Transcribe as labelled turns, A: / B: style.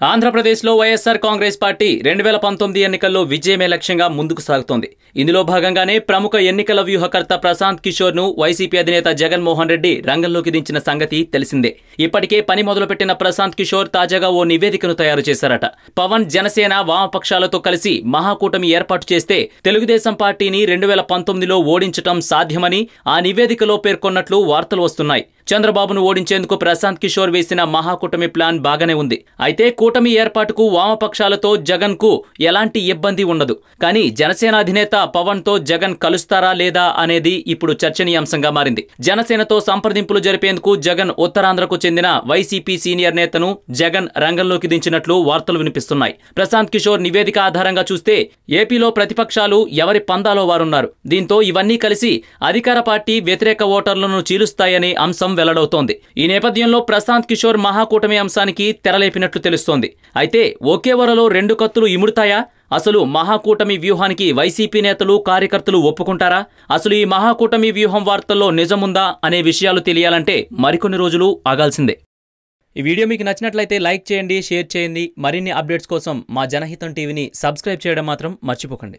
A: ఆంధ్రప్రదేశ్లో వైఎస్ఆర్ కాంగ్రెస్ పార్టీ రెండు వేల పంతొమ్మిది ఎన్నికల్లో విజయమే లక్ష్యంగా ముందుకు సాగుతోంది. ఇందులో భాగంగానే ప్రముఖ ఎన్నికల వ్యూహకర్త ప్రశాంత్ కిషోర్ను వైసీపీ అధినేత జగన్మోహన్ రెడ్డి రంగంలోకి దించిన సంగతి తెలిసిందే. ఇప్పటికే పని మొదలుపెట్టిన ప్రశాంత్ కిషోర్ తాజాగా ఓ నివేదికను తయారు చేశారట. పవన్ జనసేన వామపక్షాలతో కలిసి మహాకూటమి ఏర్పాటు చేస్తే తెలుగుదేశం పార్టీని రెండు వేల పంతొమ్మిదిలో ఓడించటం సాధ్యమని ఆ నివేదికలో పేర్కొన్నట్లు వార్తలు వస్తున్నాయి. చంద్రబాబును ఓడించేందుకు ప్రశాంత్ కిషోర్ వేసిన మహాకూటమి ప్లాన్ బాగానే ఉంది. అయితే కూటమి ఏర్పాటుకు వామపక్షాలతో జగన్కు ఎలాంటి ఇబ్బంది ఉండదు. కానీ జనసేన అధినేత పవన్తో జగన్ కలుస్తారా లేదా అనేది ఇప్పుడు చర్చనీయాంశంగా మారింది. జనసేనతో సంప్రదింపులు జరిపేందుకు జగన్ ఉత్తరాంధ్రకు చెందిన వైసీపీ సీనియర్ నేతను జగన్ రంగంలోకి దించినట్లు వార్తలు వినిపిస్తున్నాయి. ప్రశాంత్ కిషోర్ నివేదిక ఆధారంగా చూస్తే ఏపీలో ప్రతిపక్షాలు ఎవరి పందాలో వారున్నారు. దీంతో ఇవన్నీ కలిసి అధికార పార్టీ వ్యతిరేక ఓటర్లను చీలుస్తాయనే అంశం వెల్లడవుతోంది. ఈ నేపథ్యంలో ప్రశాంత్ కిషోర్ మహాకూటమి అంశానికి తెరలేపినట్లు తెలుస్తోంది. అయితే ఒకే వరలో రెండు కత్తులు ఇముడుతాయా? అసలు మహాకూటమి వ్యూహానికి వైసీపీ నేతలు కార్యకర్తలు ఒప్పుకుంటారా? అసలు ఈ మహాకూటమి వ్యూహం వార్తల్లో నిజముందా అనే విషయాలు తెలియాలంటే మరికొన్ని రోజులు ఆగాల్సిందే. ఈ వీడియో మీకు నచ్చినట్లయితే లైక్ చేయండి షేర్ చేయండి. మరిన్ని అప్డేట్స్ కోసం మా జనహితం టీవీని సబ్స్క్రైబ్ చేయడం మాత్రం మర్చిపోకండి.